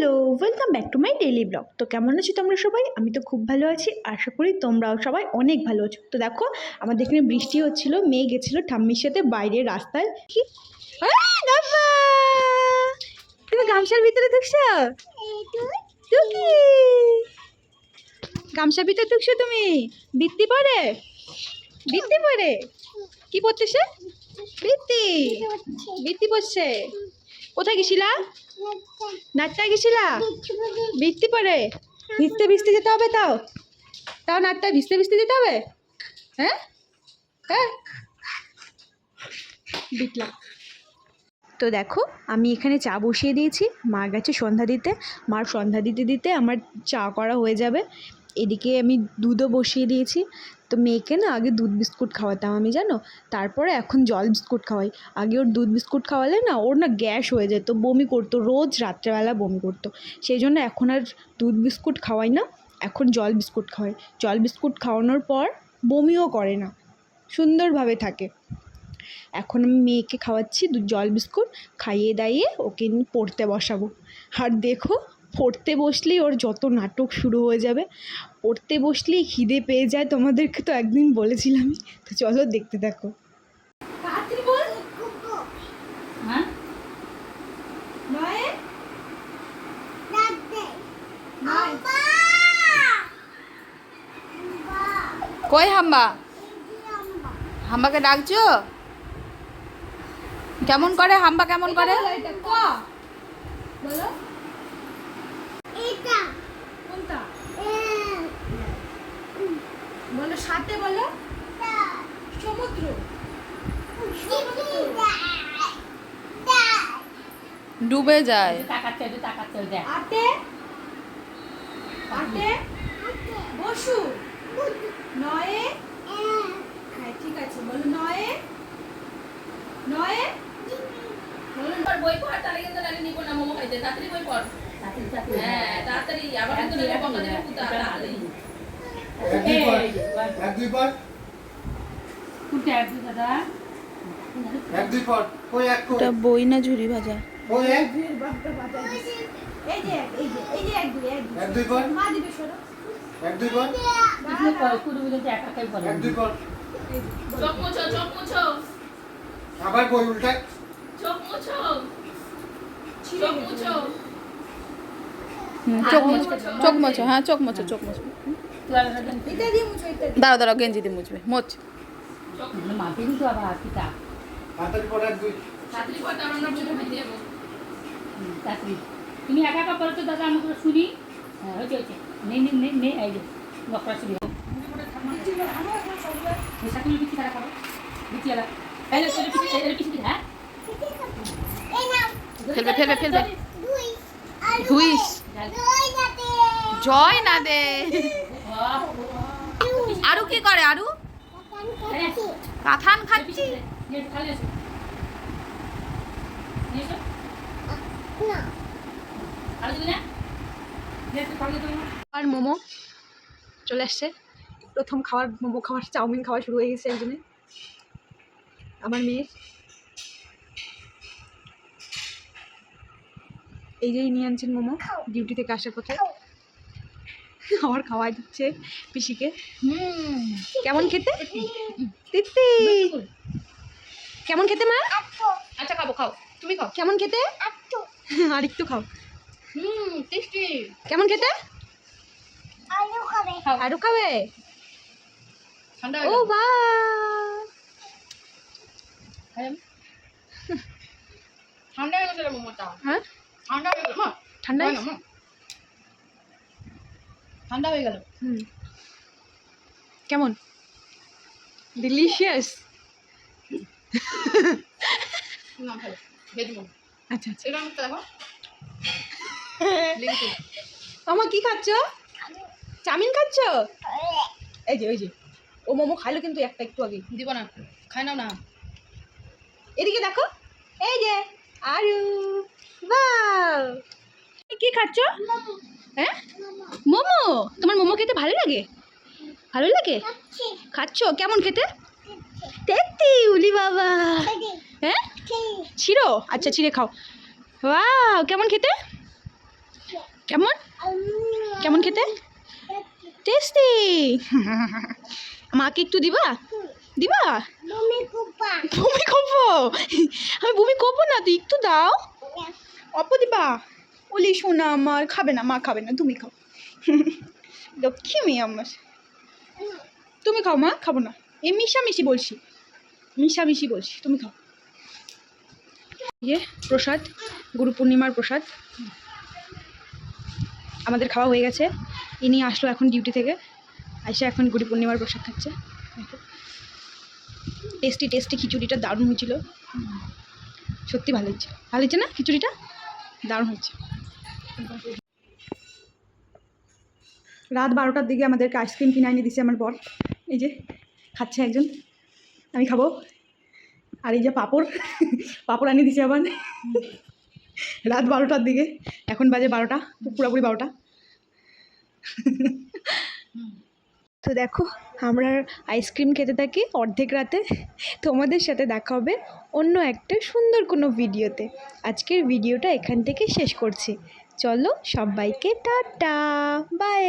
Hello welcome back to my daily blog তো কেমন আছো তোমরা সবাই? আমি তো খুব ভালো আছি, আশা করি তোমরাও সবাই অনেক ভালো আছো। তো দেখো, আমাদের এখানে বৃষ্টি হচ্ছিল মেয়ে গেছিল ঠাম্মির সাথে বাইরে রাস্তায়। কি? তুমি গামছার ভিতরে ঢুকছো? টুকি! গামছার ভিতরে ঢুকছো তুমি? বৃত্তি পরে? বৃত্তি পরে? কি পড়তেছে বৃত্তি বৃত্তি পড়ছে কোথায় গেছিলা? নাচটা গেছিলা? বৃষ্টি পরে ভিজতে ভিজতে যেতে হবে তাও? তাও নাচটা ভিজতে ভিজতে যেতে হবে? হ্যাঁ? হ্যাঁ? বিটলা। তো দেখো, আমি এখানে চা বসিয়ে দিয়েছি। মা গেছে সন্ধ্যা দিতে, মার সন্ধ্যা দিতে দিতে আমার চা করা হয়ে যাবে। এদিকে আমি দুধও বসিয়ে দিয়েছি। তো মেয়েকে না আগে দুধ বিস্কুট খাওয়াতাম আমি, জানো? তারপরে এখন জল বিস্কুট খাওয়াই। আগে ওর দুধ বিস্কুট খাওয়ালে না ওর না গ্যাস হয়ে যেত বমি করতো, রোজ রাত্রেবেলা বমি করতো। সেই জন্য এখন আর দুধ বিস্কুট খাওয়াই না, এখন জল বিস্কুট খাওয়াই। জল বিস্কুট খাওয়ানোর পর বমিও করে না, সুন্দরভাবে থাকে। এখন আমি মেয়েকে খাওয়াচ্ছি জল বিস্কুট, খাইয়ে দাইয়ে ওকে পড়তে বসাবো। আর দেখো পড়তে বসলেই ওর যত নাটক শুরু হয়ে যাবে পড়তে বসলেই খিদে পেয়ে যায় তোমাদেরকে তো একদিন বলেছিলাম তো চলো দেখতে দেখো হ্যাঁ? কই হাম্বা? হাম্বাকে ডাকছো? কেমন করে হাম্বা কেমন করে? কোনটা বলো সাথে বলো? সমুদ্র। ডুবে যায়। আটে? আটে? বসু? নয়ে? হ্যাঁ ঠিক আছে বলো নয়ে? নয়ে? বই পড় তাহলে কিন্তু নাকি নিব না মোমো খাইতে। তাড়াতাড়ি বই পড়। হ্যাঁ তাড়াতাড়ি। আবার কিন্তু তাড়াতাড়ি। এক দুই পার এক দুই পার। এক দুই পার ওই এক কই? বই না ঝুরি ভাজা? ওই এক? এই যে এই যে এই যে এক দুই এক দুই এক দুই পার মা দিবে সরো এক দুই পার। এক দুই পার। চোখ মুছো চোখ মুছো। আবার বই উল্টায়। চোখ মুছো। চোখ মুছো। চোখ মুছো হ্যাঁ চোখ মুছো চোখ মুছো। দাঁড়াও দাঁড়াও গেঞ্জি দিয়ে মুছবে মোচ। তুমি একা একা তো দাদা আমি করে শুনি। হ্যাঁ হয়েছে হয়েছে নেই নেই নেই নেই এই যে বকরা শুনি। করো এলা তোর এর হ্যাঁ? ফেলবে ফেলবে ফেলবে। ধুইস জয় না দে। আরু কি করে, আরু? কাথান খাচ্ছি? আর মোমো চলে আসছে। প্রথম খাওয়ার মোমো খাওয়ার চাউমিন খাওয়া শুরু হয়ে গেছে একজনে। আমার মেয়ের এই যে নিয়ে আনছেন মোমো, ডিউটি থেকে আসার পথে। আমার খাওয়াই দিচ্ছে পিসিকে। কেমন খেতে? তিতি। কেমন খেতে মা? আচ্ছা। খাব খাও। তুমি খাও। কেমন খেতে? আর একটু খাও। কেমন খেতে? আরও খাবে। ঠান্ডা ও বা। ঠান্ডা হয়ে গেছে মোমোটা। হ্যাঁ? ঠান্ডা হয়ে গেল মা ঠান্ডা হয়। ঠান্ডা হয়ে গেল। হুম। কেমন? ডিলিশিয়াস না ভালো ভেজ মোমো আচ্ছা আচ্ছা। এটা দেখো লিঙ্ক কি খাচ্ছ? চাউমিন খাচ্ছ? এই যে ওই যে। ও মোমো খাইলো কিন্তু একটা একটু আগে দিব না খাই নাও না। এদিকে দেখো। এই যে আরু। বাও কি খাচ্ছ? হ্যাঁ? মোমো? তোমার মোমো খেতে ভালো লাগে? ভালো লাগে? খাচ্ছ। কেমন খেতে? তেত্তি উলি বাবা। হ্যাঁ? ছিড়ো? আচ্ছা ছিঁড়ে খাও। ওয়াও কেমন খেতে? কেমন? কেমন খেতে? টেস্টি। মাকে একটু দিবা? দিবা? বমি করব আমি বমি করব না তুই একটু দাও। অপ দিবা। ওলি শোনা আমার, খাবে না, মা খাবে না, তুমি খাও। লক্ষ্মী মেয়ে আমার। তুমি খাও, মা, খাব না। এই মিশামিশি বলছি। মিশামিশি বলছি, তুমি খাও। ইয়ে প্রসাদ, গুরু পূর্ণিমার প্রসাদ। আমাদের খাওয়া হয়ে গেছে। ইনি আসলো এখন ডিউটি থেকে। এসে এখন গুরু পূর্ণিমার প্রসাদ খাচ্ছে। টেস্টি টেস্টি খিচুড়িটা দারুণ হয়েছিল। সত্যি ভালো হয়েছে ভালো হয়েছে না? খিচুড়িটা? দারুণ হয়েছে। রাত বারোটার দিকে আমাদেরকে আইসক্রিম কিনে এনে দিছে আমার বর। এই যে, খাচ্ছে একজন। আমি খাব। আর এই যে পাঁপড় পাঁপড় আনিয়ে দিছে আবার। রাত বারোটার দিকে। এখন বাজে বারোটা পুরোপুরি বারোটা। তো দেখো, আমরা আইসক্রিম খেতে থাকি অর্ধেক রাতে। তোমাদের সাথে দেখা হবে অন্য একটা সুন্দর কোনো ভিডিওতে। আজকের ভিডিওটা এখান থেকে শেষ করছি। চলো সবাইকে টাটা বাই।